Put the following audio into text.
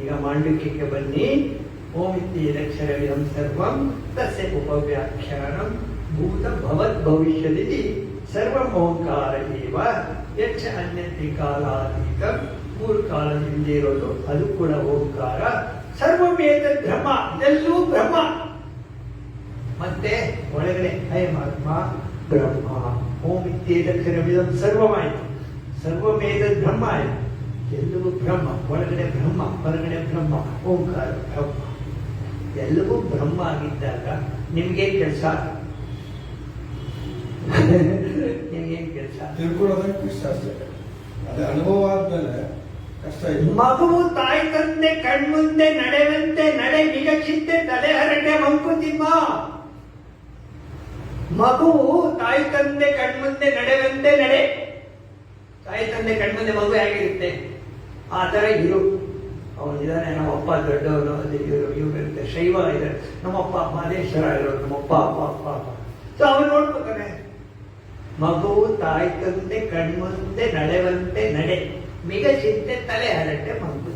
ಈಗ ಮಾಂಡುಕ್ಯಕ್ಕೆ ಬನ್ನಿ. ಓಮಿತ್ಯೇದಕ್ಷರವಿದಂ ಸರ್ವಂ, ತಸ್ಯ ಉಪವ್ಯಾಖ್ಯಾನಂ ಭೂತ ಭವತ್ ಭವಿಷ್ಯದಿತಿ ಸರ್ವ ಓಂಕಾರ ಏವ ಯಕ್ಷ ಅನ್ಯತಿ ಕಾಲಾತೀತ, ಮೂರು ಕಾಲದಿಂದ ಇರೋದು ಅದು ಕೂಡ ಓಂಕಾರ ಸರ್ವಮೇತ ಭ್ರಮ ಇದೆಲ್ಲೂ ಭ್ರಮ ಮತ್ತೆ ಒಳಗಡೆ ಅಯಮಾತ್ಮ, ಬ್ರಹ್ಮ ಓಂ ಇತ್ಯೇದಕ್ಷರವಿದಂ ಸರ್ವಮಾಯಿತು ಸರ್ವಮೇದ ಬ್ರಹ್ಮ ಆಯಿತು. ಎಲ್ಲವೂ ಬ್ರಹ್ಮ ಒಳಗಡೆ ಬ್ರಹ್ಮ ಹೊರಗಡೆ ಬ್ರಹ್ಮ ಓಂಕಾರ ಬ್ರಹ್ಮ. ಎಲ್ಲವೂ ಬ್ರಹ್ಮ ಆಗಿದ್ದಾಗ ನಿಮ್ಗೇನ್ ಕೆಲಸ? ನಿಮ್ಗೇನ್ ಕೆಲಸ? ತಿಳ್ಕೊಳ್ಳೋದಕ್ಕೆ ಕಷ್ಟ ಅಷ್ಟೇ. ಅದೇ ಅನುಭವ ಆದ್ಮೇಲೆ ಕಷ್ಟ ಮಗುವು ತಾಯಿ ತಂದೆ ಕಣ್ಮುಂದೆ ನಡೆವಂತೆ ನಡೆ ನಿಗಚಿತ್ತೆ ತಲೆ ಹರಟೆ ಮಂಕುತಿಮ್ಮ ಮಗುವು ತಾಯಿ ತಂದೆ ಕಣ್ಮುಂದೆ ನಡೆವಂತೆ ನಡೆ ತಾಯಿ ತಂದೆ ಕಣ್ಮುಂದೆ ಮಗು ಹೇಗಿರುತ್ತೆ? ಆ ತರ ಇರು ಅವನಿದ್ದಾನೆ ನಮ್ಮಪ್ಪ ದೊಡ್ಡವರು, ಅದು ಇವರು ಇವ್ರಿರುತ್ತೆ ಶೈವ ಇದೆ ನಮ್ಮಪ್ಪ ಮಹದೇಶ್ವರ ಇರೋರು ನಮ್ಮಪ್ಪ ಅಪ್ಪ ಅಪ್ಪ ಅಪ್ಪ ಸೊ ಅವನು ನೋಡ್ಬೇಕಾನೆ ತಾಯಿ, ತಂದೆ, ಕಣ್ಮುಂದೆ, ನಡೆವಂತೆ ನಡೆ. ಮಿಗ ಚಿಂತೆ ತಲೆ ಹರಟೆ ಮಂಕು